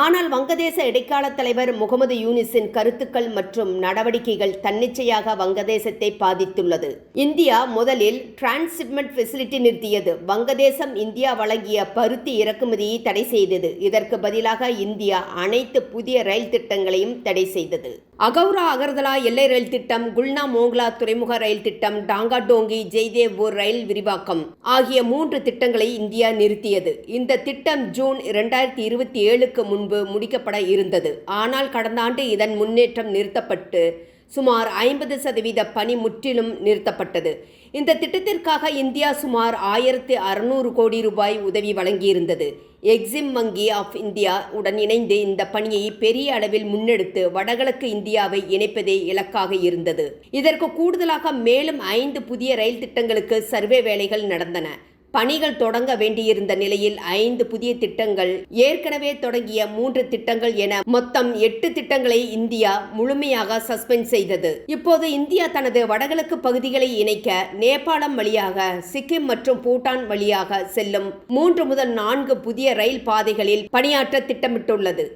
ஆனால் வங்கதேச இடைக்கால தலைவர் முகமது யூனிஸின் கருத்துக்கள் மற்றும் நடவடிக்கைகள் தன்னிச்சையாக வங்கதேசத்தை பாதித்துள்ளது. இந்தியா முதலில் டிரான்ஸ்ஷிப்மெண்ட் ஃபெசிலிட்டி நிறுத்தியது. வங்கதேசம் இந்தியா வழங்கிய பருத்தி இறக்குமதியை தடை செய்தது. இதற்கு பதிலாக இந்தியா அனைத்து புதிய ரயில் திட்டங்களையும் தடை செய்தது. அகௌரா அகர்தலா எல்லை ரயில் திட்டம் குல்னா மோங்லா துறைமுக ரயில் திட்டம் டாங்கா டோங்கி ஜெய்தேவ்பூர் ரயில் விரிவாக்கம் ஆகிய மூன்று திட்டங்களை இந்தியா நிறுத்தியது. இந்த திட்டம் ஜூன் இரண்டாயிரத்தி இருபத்தி ஏழுக்கு முன்பு முடிக்கப்பட இருந்தது. ஆனால் கடந்த ஆண்டு இதன் முன்னேற்றம் நிறுத்தப்பட்டு சுமார் ஐம்பது சதவீத பணி முற்றிலும் நிறுத்தப்பட்டது. இந்த திட்டத்திற்காக இந்தியா சுமார் ஆயிரத்தி அறுநூறு கோடி ரூபாய் உதவி வழங்கியிருந்தது. எக்ஸிம் வங்கி ஆஃப் இந்தியா உடன் இணைந்து இந்த பணியை பெரிய அளவில் முன்னெடுத்து வடகிழக்கு இந்தியாவை இணைப்பதே இலக்காக இருந்தது. இதற்கு கூடுதலாக மேலும் ஐந்து புதிய ரயில் திட்டங்களுக்கு சர்வே வேலைகள் நடந்தன. பணிகள் தொடங்க வேண்டியிருந்த நிலையில் ஐந்து புதிய திட்டங்கள் ஏற்கனவே தொடங்கிய மூன்று திட்டங்கள் என மொத்தம் எட்டு திட்டங்களை இந்தியா முழுமையாக சஸ்பெண்ட் செய்தது. இப்போது இந்தியா தனது வடகிழக்கு பகுதிகளை இணைக்க நேபாளம் வழியாக சிக்கிம் மற்றும் பூட்டான் வழியாக செல்லும் மூன்று முதல் நான்கு புதிய ரயில் பாதைகளில் பணியாற்ற திட்டமிட்டுள்ளது.